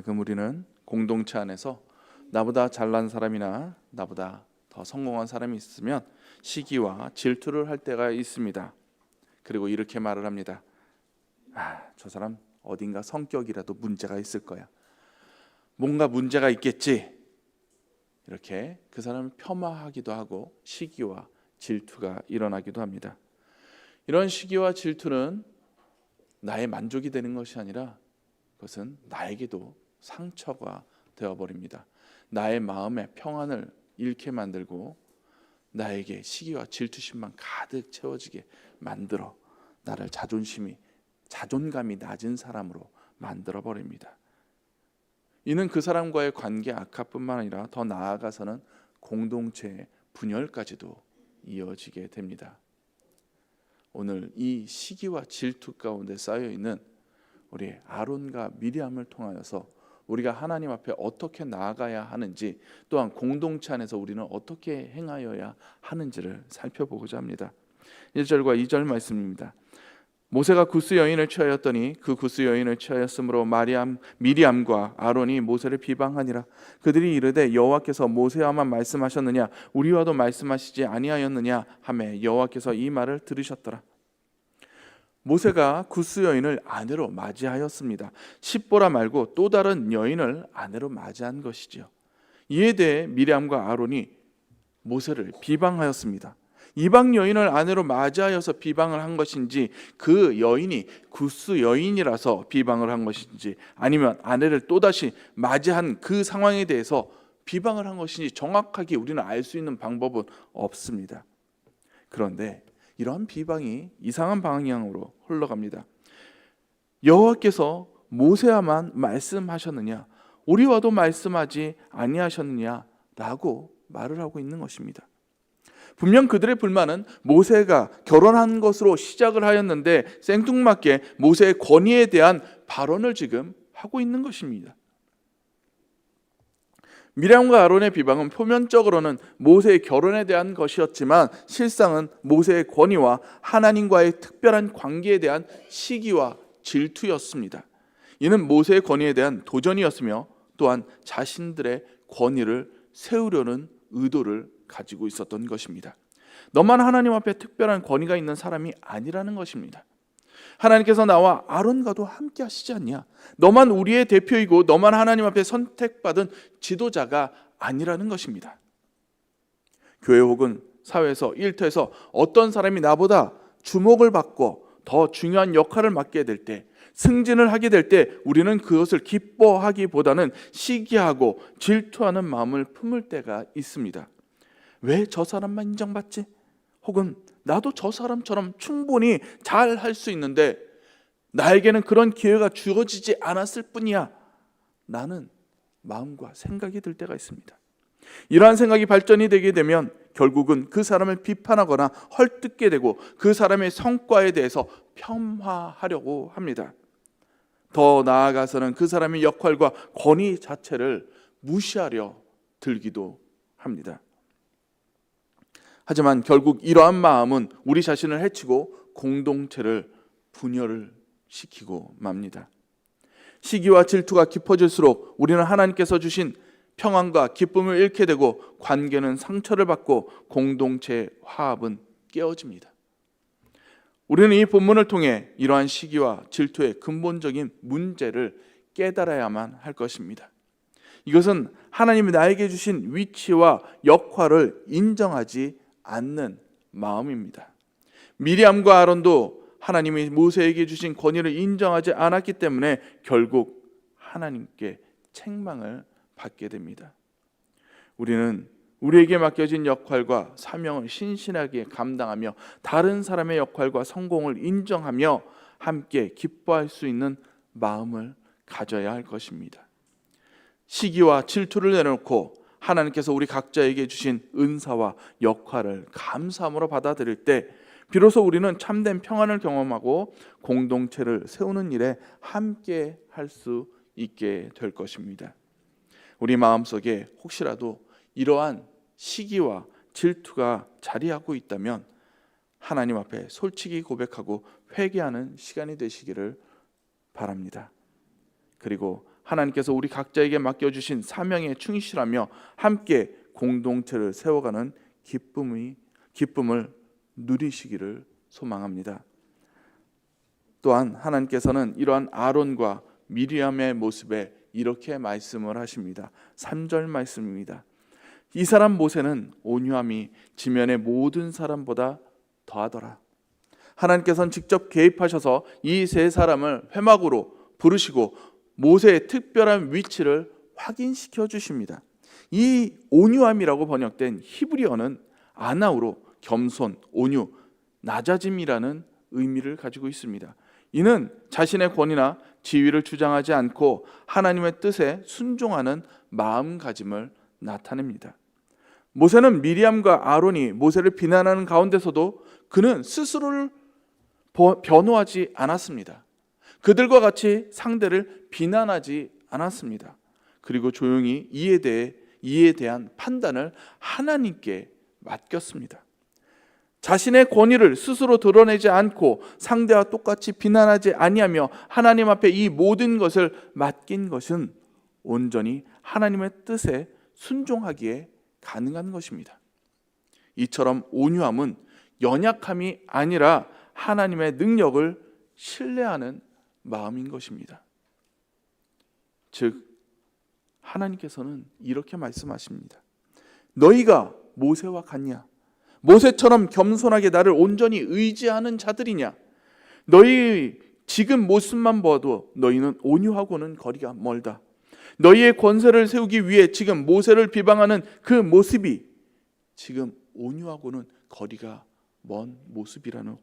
가끔 우리는 공동체 안에서 나보다 잘난 사람이나 나보다 더 성공한 사람이 있으면 시기와 질투를 할 때가 있습니다. 그리고 이렇게 말을 합니다. 아, 저 사람 어딘가 성격이라도 문제가 있을 거야. 뭔가 문제가 있겠지. 이렇게 그 사람을 폄하하기도 하고 시기와 질투가 일어나기도 합니다. 이런 시기와 질투는 나의 만족이 되는 것이 아니라 그것은 나에게도 상처가 되어 버립니다. 나의 마음의 평안을 잃게 만들고 나에게 시기와 질투심만 가득 채워지게 만들어 나를 자존심이 자존감이 낮은 사람으로 만들어 버립니다. 이는 그 사람과의 관계 악화뿐만 아니라 더 나아가서는 공동체의 분열까지도 이어지게 됩니다. 오늘 이 시기와 질투 가운데 쌓여 있는 우리 아론과 미리암을 통하여서 우리가 하나님 앞에 어떻게 나아가야 하는지 또한 공동체 안에서 우리는 어떻게 행하여야 하는지를 살펴보고자 합니다. 1절과 2절 말씀입니다. 모세가 구스 여인을 취하였더니 그 구스 여인을 취하였으므로 마리암 미리암과 아론이 모세를 비방하니라 그들이 이르되 여호와께서 모세와만 말씀하셨느냐 우리와도 말씀하시지 아니하였느냐 하매 여호와께서 이 말을 들으셨더라 모세가 구스 여인을 아내로 맞이하였습니다. 십보라 말고 또 다른 여인을 아내로 맞이한 것이지요. 이에 대해 미리암과 아론이 모세를 비방하였습니다. 이방 여인을 아내로 맞이하여서 비방을 한 것인지 그 여인이 구스 여인이라서 비방을 한 것인지 아니면 아내를 또다시 맞이한 그 상황에 대해서 비방을 한 것인지 정확하게 우리는 알 수 있는 방법은 없습니다. 그런데 이러한 비방이 이상한 방향으로 흘러갑니다. 여호와께서 모세와만 말씀하셨느냐 우리와도 말씀하지 아니하셨느냐라고 말을 하고 있는 것입니다. 분명 그들의 불만은 모세가 결혼한 것으로 시작을 하였는데 생뚱맞게 모세의 권위에 대한 발언을 지금 하고 있는 것입니다. 미량과 아론의 비방은 표면적으로는 모세의 결혼에 대한 것이었지만 실상은 모세의 권위와 하나님과의 특별한 관계에 대한 시기와 질투였습니다. 이는 모세의 권위에 대한 도전이었으며 또한 자신들의 권위를 세우려는 의도를 가지고 있었던 것입니다. 너만 하나님 앞에 특별한 권위가 있는 사람이 아니라는 것입니다. 하나님께서 나와 아론과도 함께 하시지 않냐? 너만 우리의 대표이고 너만 하나님 앞에 선택받은 지도자가 아니라는 것입니다. 교회 혹은 사회에서 일터에서 어떤 사람이 나보다 주목을 받고 더 중요한 역할을 맡게 될 때, 승진을 하게 될 때 우리는 그것을 기뻐하기보다는 시기하고 질투하는 마음을 품을 때가 있습니다. 왜 저 사람만 인정받지? 혹은 나도 저 사람처럼 충분히 잘 할 수 있는데 나에게는 그런 기회가 주어지지 않았을 뿐이야. 나는 마음과 생각이 들 때가 있습니다. 이러한 생각이 발전이 되게 되면 결국은 그 사람을 비판하거나 헐뜯게 되고 그 사람의 성과에 대해서 폄하하려고 합니다. 더 나아가서는 그 사람의 역할과 권위 자체를 무시하려 들기도 합니다. 하지만 결국 이러한 마음은 우리 자신을 해치고 공동체를 분열을 시키고 맙니다. 시기와 질투가 깊어질수록 우리는 하나님께서 주신 평안과 기쁨을 잃게 되고 관계는 상처를 받고 공동체의 화합은 깨어집니다. 우리는 이 본문을 통해 이러한 시기와 질투의 근본적인 문제를 깨달아야만 할 것입니다. 이것은 하나님이 나에게 주신 위치와 역할을 인정하지 않는 마음입니다. 미리암과 아론도 하나님이 모세에게 주신 권위를 인정하지 않았기 때문에 결국 하나님께 책망을 받게 됩니다. 우리는 우리에게 맡겨진 역할과 사명을 신신하게 감당하며 다른 사람의 역할과 성공을 인정하며 함께 기뻐할 수 있는 마음을 가져야 할 것입니다. 시기와 질투를 내놓고 하나님께서 우리 각자에게 주신 은사와 역할을 감사함으로 받아들일 때 비로소 우리는 참된 평안을 경험하고 공동체를 세우는 일에 함께 할 수 있게 될 것입니다. 우리 마음속에 혹시라도 이러한 시기와 질투가 자리하고 있다면 하나님 앞에 솔직히 고백하고 회개하는 시간이 되시기를 바랍니다. 그리고 하나님께서 우리 각자에게 맡겨주신 사명에 충실하며 함께 공동체를 세워가는 기쁨이 기쁨을 누리시기를 소망합니다. 또한 하나님께서는 이러한 아론과 미리암의 모습에 이렇게 말씀을 하십니다. 3절 말씀입니다. 이 사람 모세는 온유함이 지면의 모든 사람보다 더하더라. 하나님께서는 직접 개입하셔서 이 세 사람을 회막으로 부르시고 모세의 특별한 위치를 확인시켜 주십니다. 이 온유함이라고 번역된 히브리어는 아나우로 겸손, 온유, 낮아짐이라는 의미를 가지고 있습니다. 이는 자신의 권위나 지위를 주장하지 않고 하나님의 뜻에 순종하는 마음가짐을 나타냅니다. 모세는 미리암과 아론이 모세를 비난하는 가운데서도 그는 스스로를 변호하지 않았습니다. 그들과 같이 상대를 비난하지 않았습니다. 그리고 조용히 이에 대해 이에 대한 판단을 하나님께 맡겼습니다. 자신의 권위를 스스로 드러내지 않고 상대와 똑같이 비난하지 아니하며 하나님 앞에 이 모든 것을 맡긴 것은 온전히 하나님의 뜻에 순종하기에 가능한 것입니다. 이처럼 온유함은 연약함이 아니라 하나님의 능력을 신뢰하는 마음인 것입니다. 즉 하나님께서는 이렇게 말씀하십니다. 너희가 모세와 같냐? 모세처럼 겸손하게 나를 온전히 의지하는 자들이냐? 너희 지금 모습만 봐도 너희는 온유하고는 거리가 멀다. 너희의 권세를 세우기 위해 지금 모세를 비방하는 그 모습이 지금 온유하고는 거리가 먼 모습이라는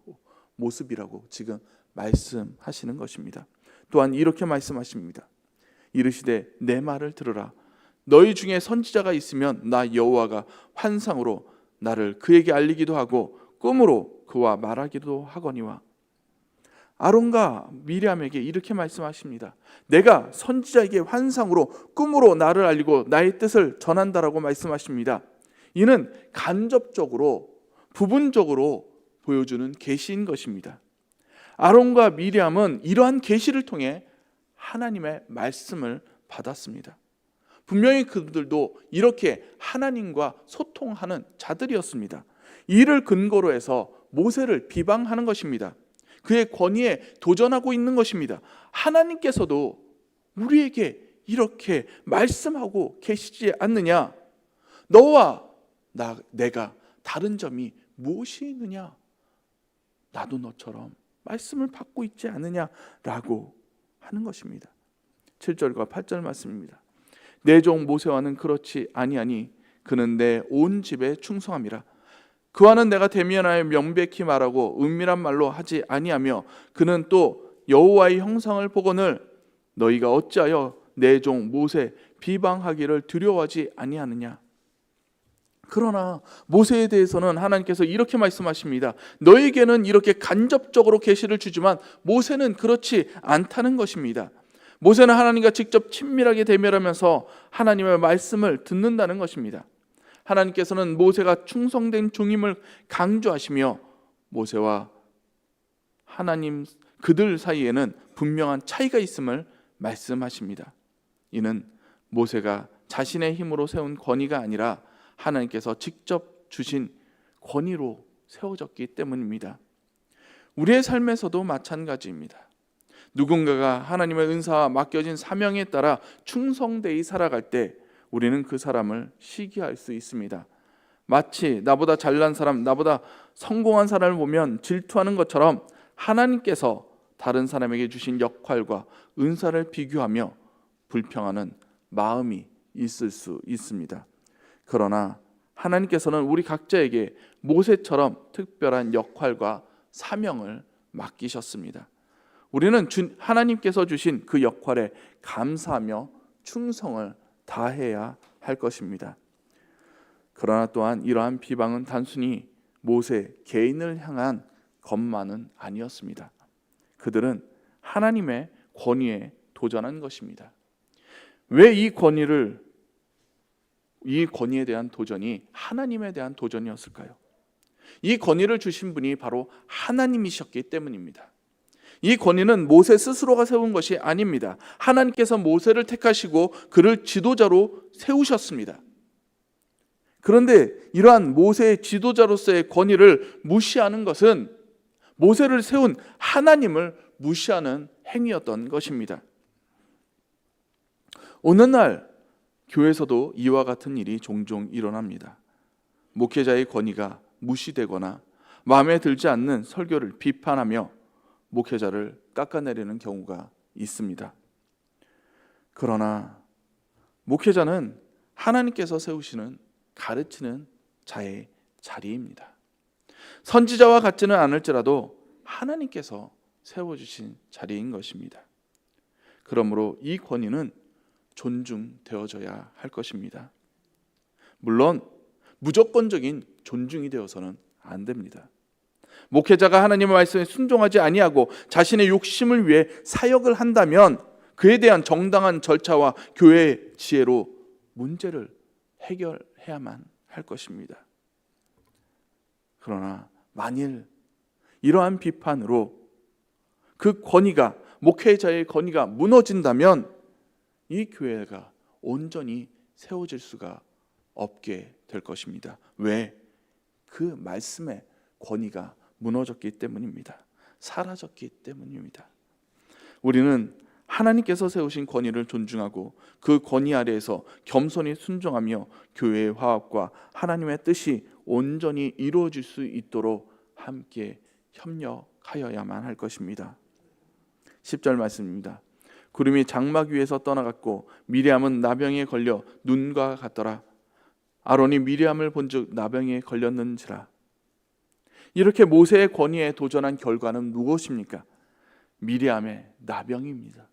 모습이라고 지금 말씀하시는 것입니다. 또한 이렇게 말씀하십니다. 이르시되 내 말을 들으라. 너희 중에 선지자가 있으면 나 여호와가 환상으로 나를 그에게 알리기도 하고 꿈으로 그와 말하기도 하거니와 아론과 미리암에게 이렇게 말씀하십니다. 내가 선지자에게 환상으로 꿈으로 나를 알리고 나의 뜻을 전한다라고 말씀하십니다. 이는 간접적으로 부분적으로 보여주는 계시인 것입니다. 아론과 미리암은 이러한 계시를 통해 하나님의 말씀을 받았습니다. 분명히 그들도 이렇게 하나님과 소통하는 자들이었습니다. 이를 근거로 해서 모세를 비방하는 것입니다. 그의 권위에 도전하고 있는 것입니다. 하나님께서도 우리에게 이렇게 말씀하고 계시지 않느냐? 너와 나 내가 다른 점이 무엇이 있느냐? 나도 너처럼 말씀을 받고 있지 않느냐라고 하는 것입니다. 7절과 8절 말씀입니다. 내 종 모세와는 그렇지 아니하니 그는 내 온 집에 충성함이라. 그와는 내가 대면하여 명백히 말하고 은밀한 말로 하지 아니하며 그는 또 여호와의 형상을 보거늘 너희가 어찌하여 내 종 모세 비방하기를 두려워하지 아니하느냐 그러나 모세에 대해서는 하나님께서 이렇게 말씀하십니다. 너에게는 이렇게 간접적으로 계시를 주지만 모세는 그렇지 않다는 것입니다. 모세는 하나님과 직접 친밀하게 대면하면서 하나님의 말씀을 듣는다는 것입니다. 하나님께서는 모세가 충성된 종임을 강조하시며 모세와 하나님 그들 사이에는 분명한 차이가 있음을 말씀하십니다. 이는 모세가 자신의 힘으로 세운 권위가 아니라 하나님께서 직접 주신 권위로 세워졌기 때문입니다. 우리의 삶에서도 마찬가지입니다. 누군가가 하나님의 은사와 맡겨진 사명에 따라 충성되이 살아갈 때 우리는 그 사람을 시기할 수 있습니다. 마치 나보다 잘난 사람, 나보다 성공한 사람을 보면 질투하는 것처럼 하나님께서 다른 사람에게 주신 역할과 은사를 비교하며 불평하는 마음이 있을 수 있습니다. 그러나 하나님께서는 우리 각자에게 모세처럼 특별한 역할과 사명을 맡기셨습니다. 우리는 하나님께서 주신 그 역할에 감사하며 충성을 다해야 할 것입니다. 그러나 또한 이러한 비방은 단순히 모세 개인을 향한 것만은 아니었습니다. 그들은 하나님의 권위에 도전한 것입니다. 왜 이 권위를 이 권위에 대한 도전이 하나님에 대한 도전이었을까요? 이 권위를 주신 분이 바로 하나님이셨기 때문입니다. 이 권위는 모세 스스로가 세운 것이 아닙니다. 하나님께서 모세를 택하시고 그를 지도자로 세우셨습니다. 그런데 이러한 모세의 지도자로서의 권위를 무시하는 것은 모세를 세운 하나님을 무시하는 행위였던 것입니다. 오늘날 교회에서도 이와 같은 일이 종종 일어납니다. 목회자의 권위가 무시되거나 마음에 들지 않는 설교를 비판하며 목회자를 깎아내리는 경우가 있습니다. 그러나 목회자는 하나님께서 세우시는 가르치는 자의 자리입니다. 선지자와 같지는 않을지라도 하나님께서 세워주신 자리인 것입니다. 그러므로 이 권위는 존중되어져야 할 것입니다. 물론 무조건적인 존중이 되어서는 안 됩니다. 목회자가 하나님의 말씀에 순종하지 아니하고 자신의 욕심을 위해 사역을 한다면 그에 대한 정당한 절차와 교회의 지혜로 문제를 해결해야만 할 것입니다. 그러나 만일 이러한 비판으로 그 권위가 목회자의 권위가 무너진다면 이 교회가 온전히 세워질 수가 없게 될 것입니다. 왜? 그 말씀의 권위가 무너졌기 때문입니다. 사라졌기 때문입니다. 우리는 하나님께서 세우신 권위를 존중하고 그 권위 아래에서 겸손히 순종하며 교회의 화합과 하나님의 뜻이 온전히 이루어질 수 있도록 함께 협력하여야만 할 것입니다. 10절 말씀입니다. 구름이 장막 위에서 떠나갔고 미리암은 나병에 걸려 눈과 같더라. 아론이 미리암을 본즉 나병에 걸렸는지라. 이렇게 모세의 권위에 도전한 결과는 무엇입니까? 미리암의 나병입니다.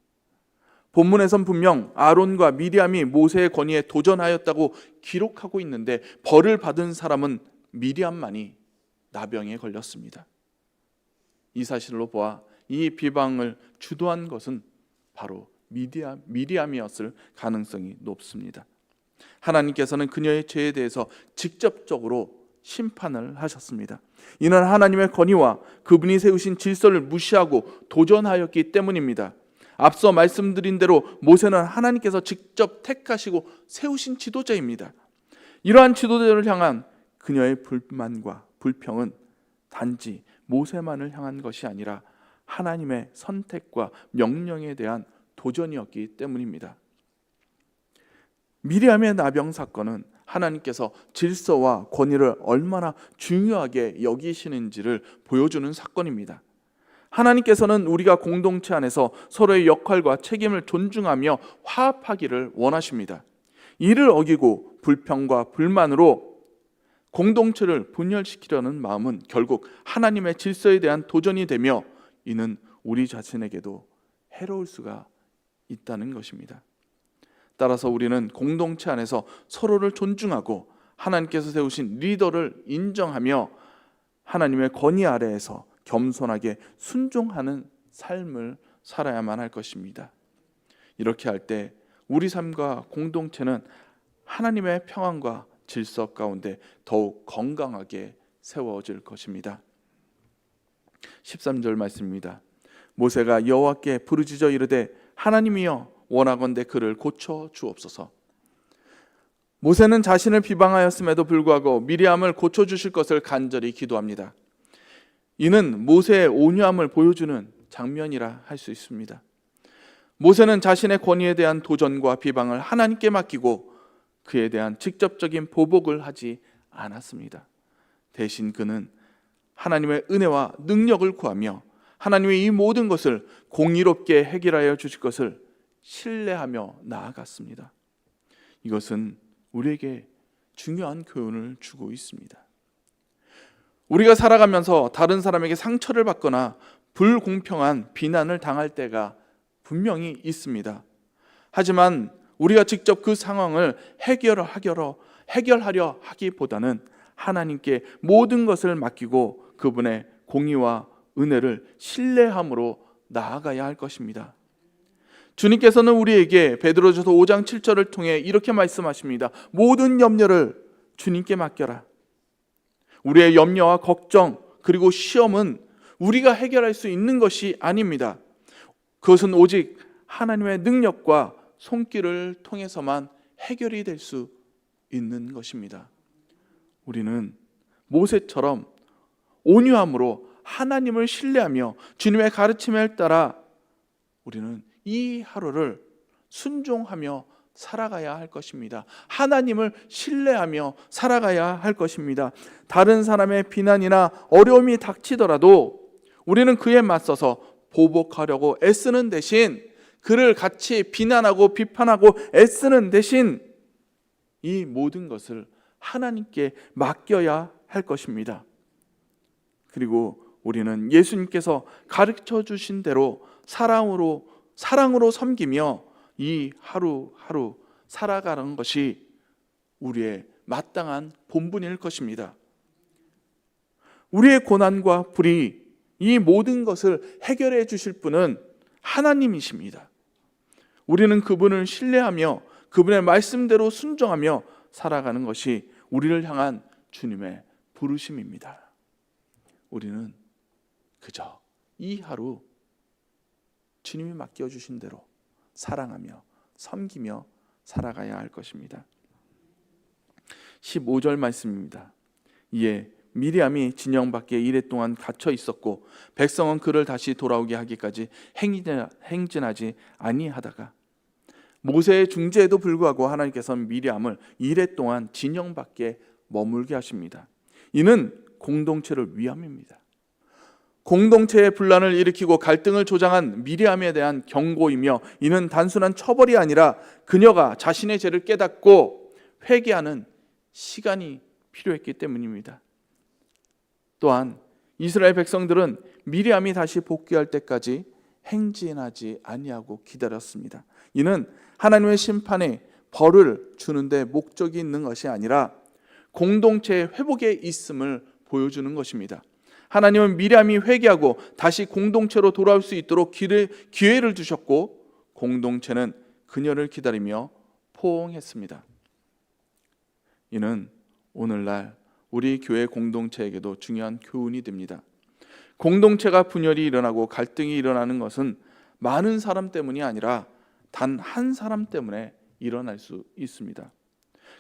본문에선 분명 아론과 미리암이 모세의 권위에 도전하였다고 기록하고 있는데 벌을 받은 사람은 미리암만이 나병에 걸렸습니다. 이 사실로 보아 이 비방을 주도한 것은 바로 미디암, 미리암이었을 가능성이 높습니다. 하나님께서는 그녀의 죄에 대해서 직접적으로 심판을 하셨습니다. 이는 하나님의 권위와 그분이 세우신 질서를 무시하고 도전하였기 때문입니다. 앞서 말씀드린 대로 모세는 하나님께서 직접 택하시고 세우신 지도자입니다. 이러한 지도자를 향한 그녀의 불만과 불평은 단지 모세만을 향한 것이 아니라 하나님의 선택과 명령에 대한 도전이었기 때문입니다. 미리암의 나병 사건은 하나님께서 질서와 권위를 얼마나 중요하게 여기시는지를 보여주는 사건입니다. 하나님께서는 우리가 공동체 안에서 서로의 역할과 책임을 존중하며 화합하기를 원하십니다. 이를 어기고 불평과 불만으로 공동체를 분열시키려는 마음은 결국 하나님의 질서에 대한 도전이 되며 이는 우리 자신에게도 해로울 수가 있다는 것입니다. 따라서 우리는 공동체 안에서 서로를 존중하고 하나님께서 세우신 리더를 인정하며 하나님의 권위 아래에서 겸손하게 순종하는 삶을 살아야만 할 것입니다. 이렇게 할 때 우리 삶과 공동체는 하나님의 평안과 질서 가운데 더욱 건강하게 세워질 것입니다. 13절 말씀입니다. 모세가 여호와께 부르짖어 이르되 하나님이여 원하건대 그를 고쳐 주옵소서. 모세는 자신을 비방하였음에도 불구하고 미리암을 고쳐 주실 것을 간절히 기도합니다. 이는 모세의 온유함을 보여주는 장면이라 할 수 있습니다. 모세는 자신의 권위에 대한 도전과 비방을 하나님께 맡기고 그에 대한 직접적인 보복을 하지 않았습니다. 대신 그는 하나님의 은혜와 능력을 구하며 하나님의 이 모든 것을 공의롭게 해결하여 주실 것을 신뢰하며 나아갔습니다. 이것은 우리에게 중요한 교훈을 주고 있습니다. 우리가 살아가면서 다른 사람에게 상처를 받거나 불공평한 비난을 당할 때가 분명히 있습니다. 하지만 우리가 직접 그 상황을 해결하려 해결하려 하기보다는 하나님께 모든 것을 맡기고 그분의 공의와 은혜를 신뢰함으로 나아가야 할 것입니다. 주님께서는 우리에게 베드로전서 5장 7절을 통해 이렇게 말씀하십니다. 모든 염려를 주님께 맡겨라. 우리의 염려와 걱정 그리고 시험은 우리가 해결할 수 있는 것이 아닙니다. 그것은 오직 하나님의 능력과 손길을 통해서만 해결이 될 수 있는 것입니다. 우리는 모세처럼 온유함으로 하나님을 신뢰하며 주님의 가르침을 따라 우리는 이 하루를 순종하며 살아가야 할 것입니다. 하나님을 신뢰하며 살아가야 할 것입니다. 다른 사람의 비난이나 어려움이 닥치더라도 우리는 그에 맞서서 보복하려고 애쓰는 대신 그를 같이 비난하고 비판하고 애쓰는 대신 이 모든 것을 하나님께 맡겨야 할 것입니다. 그리고 우리는 예수님께서 가르쳐 주신 대로 사랑으로 사랑으로 섬기며 이 하루하루 살아가는 것이 우리의 마땅한 본분일 것입니다. 우리의 고난과 불이 이 모든 것을 해결해 주실 분은 하나님이십니다. 우리는 그분을 신뢰하며 그분의 말씀대로 순종하며 살아가는 것이 우리를 향한 주님의 부르심입니다. 우리는 그저 이 하루 주님이 맡겨주신 대로 사랑하며 섬기며 살아가야 할 것입니다. 15절 말씀입니다. 이에 미리암이 진영 밖에 이래 동안 갇혀 있었고 백성은 그를 다시 돌아오게 하기까지 행진하지 아니하다가 모세의 중재에도 불구하고 하나님께서는 미리암을 이래 동안 진영 밖에 머물게 하십니다. 이는 공동체를 위함입니다. 공동체의 분란을 일으키고 갈등을 조장한 미리암에 대한 경고이며 이는 단순한 처벌이 아니라 그녀가 자신의 죄를 깨닫고 회개하는 시간이 필요했기 때문입니다. 또한 이스라엘 백성들은 미리암이 다시 복귀할 때까지 행진하지 아니하고 기다렸습니다. 이는 하나님의 심판에 벌을 주는데 목적이 있는 것이 아니라 공동체의 회복에 있음을 보여주는 것입니다. 하나님은 미리암이 회개하고 다시 공동체로 돌아올 수 있도록 기를, 기회를 주셨고 공동체는 그녀를 기다리며 포옹했습니다. 이는 오늘날 우리 교회 공동체에게도 중요한 교훈이 됩니다. 공동체가 분열이 일어나고 갈등이 일어나는 것은 많은 사람 때문이 아니라 단 한 사람 때문에 일어날 수 있습니다.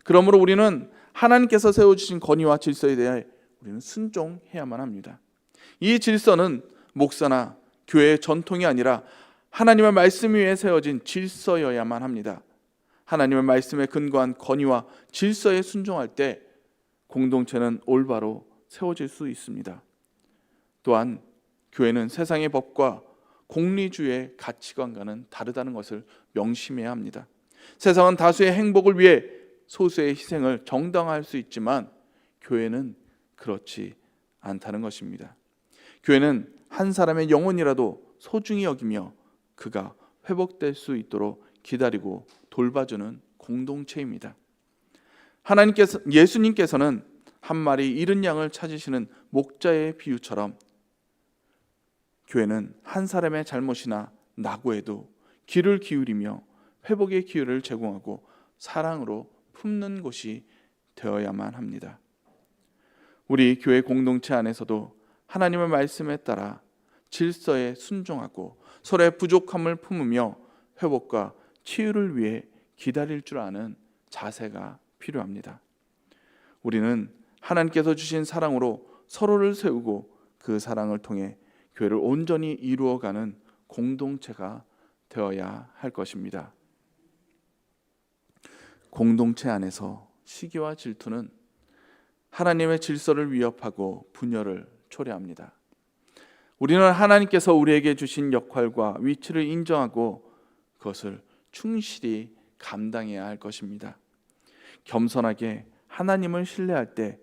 그러므로 우리는 하나님께서 세워주신 건의와 질서에 대해 우리는 순종해야만 합니다. 이 질서는 목사나 교회의 전통이 아니라 하나님의 말씀 위에 세워진 질서여야만 합니다. 하나님의 말씀에 근거한 건의와 질서에 순종할 때 공동체는 올바로 세워질 수 있습니다. 또한 교회는 세상의 법과 공리주의 가치관과는 다르다는 것을 명심해야 합니다. 세상은 다수의 행복을 위해 소수의 희생을 정당화할 수 있지만 교회는 그렇지 않다는 것입니다. 교회는 한 사람의 영혼이라도 소중히 여기며 그가 회복될 수 있도록 기다리고 돌봐주는 공동체입니다. 하나님께서 예수님께서는 한 마리 잃은 양을 찾으시는 목자의 비유처럼 교회는 한 사람의 잘못이나 낙오에도 귀를 기울이며 회복의 기회를 제공하고 사랑으로 품는 곳이 되어야만 합니다. 우리 교회 공동체 안에서도 하나님의 말씀에 따라 질서에 순종하고 서로의 부족함을 품으며 회복과 치유를 위해 기다릴 줄 아는 자세가 필요합니다. 우리는 하나님께서 주신 사랑으로 서로를 세우고 그 사랑을 통해 교회를 온전히 이루어가는 공동체가 되어야 할 것입니다. 공동체 안에서 시기와 질투는 하나님의 질서를 위협하고 분열을 초래합니다. 우리는 하나님께서 우리에게 주신 역할과 위치를 인정하고 그것을 충실히 감당해야 할 것입니다. 겸손하게 하나님을 신뢰할 때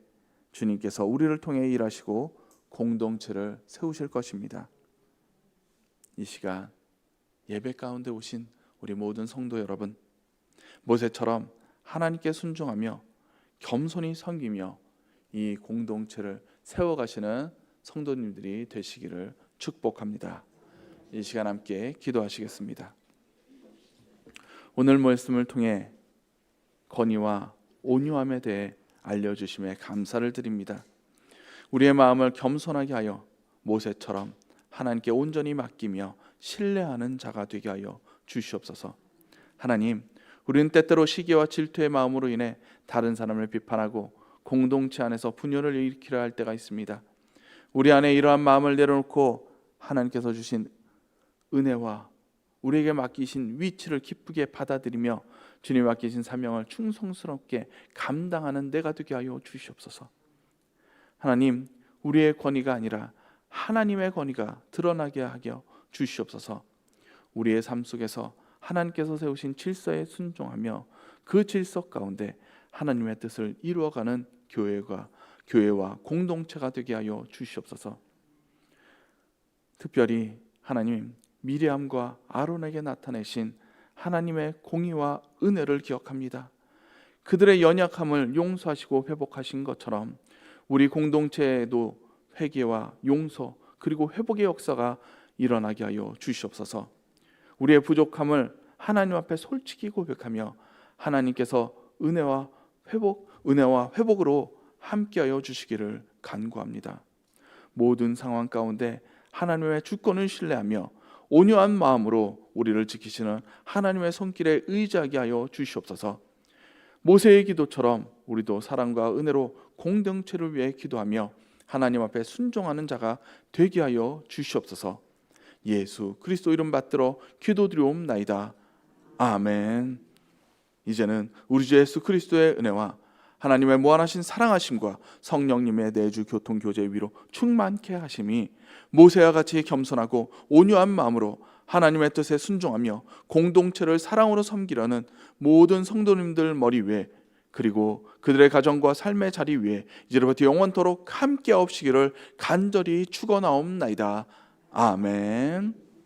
주님께서 우리를 통해 일하시고 공동체를 세우실 것입니다. 이 시간 예배 가운데 오신 우리 모든 성도 여러분, 모세처럼 하나님께 순종하며 겸손히 섬기며 이 공동체를 세워가시는 성도님들이 되시기를 축복합니다. 이 시간 함께 기도하시겠습니다. 오늘 말씀을 통해 건의와 온유함에 대해 알려주심에 감사를 드립니다. 우리의 마음을 겸손하게 하여 모세처럼 하나님께 온전히 맡기며 신뢰하는 자가 되게 하여 주시옵소서. 하나님, 우리는 때때로 시기와 질투의 마음으로 인해 다른 사람을 비판하고 공동체 안에서 분열을 일으키려 할 때가 있습니다. 우리 안에 이러한 마음을 내려놓고 하나님께서 주신 은혜와 우리에게 맡기신 위치를 기쁘게 받아들이며 주님 맡기신 사명을 충성스럽게 감당하는 내가 되게 하여 주시옵소서. 하나님, 우리의 권위가 아니라 하나님의 권위가 드러나게 하여 주시옵소서. 우리의 삶 속에서 하나님께서 세우신 질서에 순종하며 그 질서 가운데 하나님의 뜻을 이루어가는 교회가 교회와 공동체가 되게 하여 주시옵소서. 특별히 하나님 미리암과 아론에게 나타내신 하나님의 공의와 은혜를 기억합니다. 그들의 연약함을 용서하시고 회복하신 것처럼 우리 공동체에도 회개와 용서 그리고 회복의 역사가 일어나게 하여 주시옵소서. 우리의 부족함을 하나님 앞에 솔직히 고백하며 하나님께서 은혜와 회복, 은혜와 회복으로 함께하여 주시기를 간구합니다. 모든 상황 가운데 하나님의 주권을 신뢰하며 온유한 마음으로 우리를 지키시는 하나님의 손길에 의지하게 하여 주시옵소서. 모세의 기도처럼 우리도 사랑과 은혜로 공동체를 위해 기도하며 하나님 앞에 순종하는 자가 되게 하여 주시옵소서. 예수 그리스도 이름 받들어 기도드리옵나이다. 아멘. 이제는 우리 주 예수 그리스도의 은혜와 하나님의 무한하신 사랑하심과 성령님의 내주 교통 교제 위로 충만케 하심이 모세와 같이 겸손하고 온유한 마음으로 하나님의 뜻에 순종하며 공동체를 사랑으로 섬기려는 모든 성도님들 머리 위에 그리고 그들의 가정과 삶의 자리 위에 이제로부터 영원토록 함께 없시기를 간절히 축원하옵나이다. 아멘.